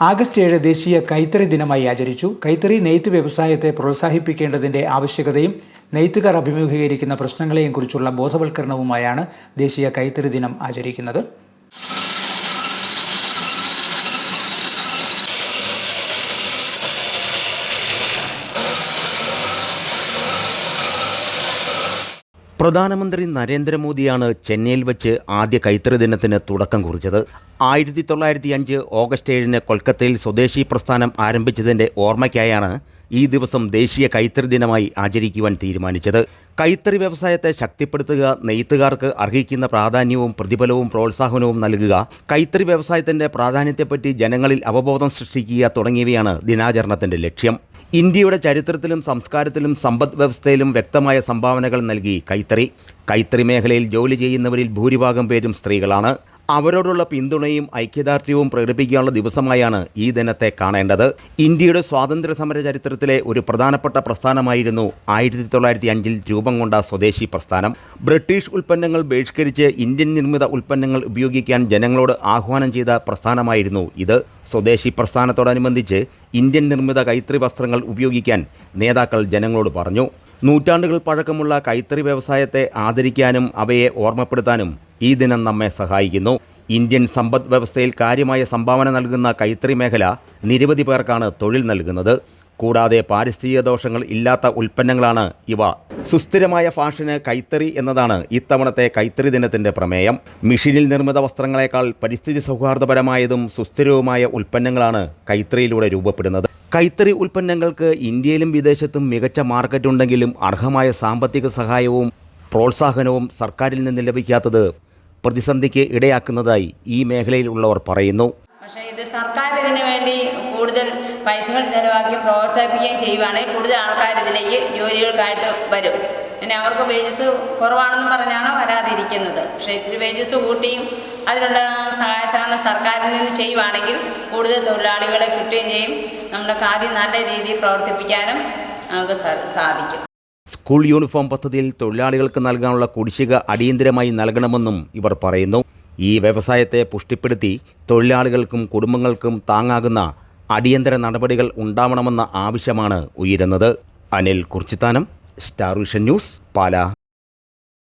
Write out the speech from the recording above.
August ഏഴ് ദേശീയ കൈത്തറി ദിനമായി ആചരിച്ചു. കൈത്തറി നെയ്ത്ത് വ്യവസായത്തെ പ്രോത്സാഹിപ്പിക്കേണ്ടതിന്റെ ആവശ്യകതയും നെയ്ത്തുകാർ അഭിമുഖീകരിക്കുന്ന പ്രശ്നങ്ങളെയും കുറിച്ചുള്ള ബോധവൽക്കരണവുമായാണ് ദേശീയ കൈത്തറി ദിനം ആചരിക്കുന്നത്. പ്രധാനമന്ത്രി നരേന്ദ്രമോദിയാണ് ചെന്നൈയിൽ വെച്ച് ആദ്യ കൈത്തറി ദിനത്തിന് തുടക്കം കുറിച്ചത്. ആയിരത്തി തൊള്ളായിരത്തി അഞ്ച് ഓഗസ്റ്റ് ഏഴിന് കൊൽക്കത്തയിൽ സ്വദേശി പ്രസ്ഥാനം ആരംഭിച്ചതിന്റെ ഓർമ്മയ്ക്കായാണ് ഈ ദിവസം ദേശീയ കൈത്തറി ദിനമായി ആചരിക്കുവാൻ തീരുമാനിച്ചത്. കൈത്തറി വ്യവസായത്തെ ശക്തിപ്പെടുത്തുക നെയ്ത്തുകാർക്ക് അർഹിക്കുന്ന പ്രാധാന്യവും പ്രതിഫലവും പ്രോത്സാഹനവും നൽകുക കൈത്തറി വ്യവസായത്തിന്റെ പ്രാധാന്യത്തെപ്പറ്റി ജനങ്ങളിൽ അവബോധം സൃഷ്ടിക്കുക തുടങ്ങിയവയാണ് ദിനാചരണത്തിന്റെ ലക്ഷ്യം. ഇന്ത്യയുടെ ചരിത്രത്തിലും സംസ്കാരത്തിലും സമ്പദ് വ്യവസ്ഥയിലും വ്യക്തമായ സംഭാവനകൾ നൽകി കൈത്തറി. കൈത്തറി മേഖലയിൽ ജോലി ചെയ്യുന്നവരിൽ ഭൂരിഭാഗം പേരും സ്ത്രീകളാണ്. അവരോടുള്ള പിന്തുണയും ഐക്യദാർഢ്യവും പ്രകടിപ്പിക്കാനുള്ള ദിവസമായാണ് ഈ ദിനത്തെ കാണേണ്ടത്. ഇന്ത്യയുടെ സ്വാതന്ത്ര്യ സമര ചരിത്രത്തിലെ ഒരു പ്രധാനപ്പെട്ട പ്രസ്ഥാനമായിരുന്നു ആയിരത്തി തൊള്ളായിരത്തി അഞ്ചിൽ രൂപം കൊണ്ട സ്വദേശി പ്രസ്ഥാനം. ബ്രിട്ടീഷ് ഉൽപ്പന്നങ്ങൾ ബഹിഷ്കരിച്ച് ഇന്ത്യൻ നിർമ്മിത ഉൽപ്പന്നങ്ങൾ ഉപയോഗിക്കാൻ ജനങ്ങളോട് ആഹ്വാനം ചെയ്ത പ്രസ്ഥാനമായിരുന്നു ഇത്. സ്വദേശി പ്രസ്ഥാനത്തോടനുബന്ധിച്ച് ഇന്ത്യൻ നിർമ്മിത കൈത്തറി വസ്ത്രങ്ങൾ ഉപയോഗിക്കാൻ നേതാക്കൾ ജനങ്ങളോട് പറഞ്ഞു. നൂറ്റാണ്ടുകൾ പഴക്കമുള്ള കൈത്തറി വ്യവസായത്തെ ആദരിക്കാനും അവയെ ഓർമ്മപ്പെടുത്താനും ഈ ദിനം നമ്മെ സഹായിക്കുന്നു. ഇന്ത്യൻ സമ്പദ് വ്യവസ്ഥയിൽ കാര്യമായ സംഭാവന നൽകുന്ന കൈത്തറി മേഖല നിരവധി പേർക്കാണ് തൊഴിൽ നൽകുന്നത്. കൂടാതെ പാരിസ്ഥിതിക ദോഷങ്ങൾ ഇല്ലാത്ത ഉൽപ്പന്നങ്ങളാണ് ഇവ. സുസ്ഥിരമായ ഫാഷന് കൈത്തറി എന്നതാണ് ഇത്തവണത്തെ കൈത്തറി ദിനത്തിന്റെ പ്രമേയം. മെഷീനിൽ നിർമ്മിത വസ്ത്രങ്ങളെക്കാൾ പരിസ്ഥിതി സൗഹാർദ്ദപരമായതും സുസ്ഥിരവുമായ ഉൽപ്പന്നങ്ങളാണ് കൈത്തറിയിലൂടെ രൂപപ്പെടുന്നത്. കൈത്തറി ഉൽപ്പന്നങ്ങൾക്ക് ഇന്ത്യയിലും വിദേശത്തും മികച്ച മാർക്കറ്റ് ഉണ്ടെങ്കിലും അർഹമായ സാമ്പത്തിക സഹായവും പ്രോത്സാഹനവും സർക്കാരിൽ നിന്ന് ലഭിക്കാത്തത് പ്രതിസന്ധിക്ക് ഇടയാക്കുന്നതായി ഈ മേഖലയിലുള്ളവർ പറയുന്നു. പക്ഷേ ഇത് സർക്കാർ ഇതിനു വേണ്ടി കൂടുതൽ പൈസകൾ ചെലവാക്കി പ്രോത്സാഹിപ്പിക്കുകയും ചെയ്യുവാണെങ്കിൽ കൂടുതൽ ആൾക്കാർ ഇതിലേക്ക് ജോലികൾക്കായിട്ട് വരും. പിന്നെ അവർക്ക് വേജസ് കുറവാണെന്ന് പറഞ്ഞാണ് വരാതിരിക്കുന്നത്. പക്ഷേ ഇത്തിരി വേജസ് കൂട്ടിയും അതിനുള്ള സഹായ സഹകരണം സർക്കാരിൽ നിന്ന് ചെയ്യുവാണെങ്കിൽ കൂടുതൽ തൊഴിലാളികളെ കിട്ടുകയും ചെയ്യും. നമ്മുടെ കാര്യം നല്ല രീതിയിൽ പ്രവർത്തിപ്പിക്കാനും നമുക്ക് സാധിക്കും. സ്കൂൾ യൂണിഫോം പദ്ധതിയിൽ തൊഴിലാളികൾക്ക് നൽകാനുള്ള കുടിശ്ശിക അടിയന്തിരമായി നൽകണമെന്നും ഇവർ പറയുന്നു. ഈ വ്യവസായത്തെ പുഷ്ടിപ്പെടുത്തി തൊഴിലാളികൾക്കും കുടുംബങ്ങൾക്കും താങ്ങാകുന്ന അടിയന്തര നടപടികൾ ഉണ്ടാവണമെന്ന ആവശ്യമാണ് ഉയരുന്നത്. Anil Kurichithanam star vision news Pala.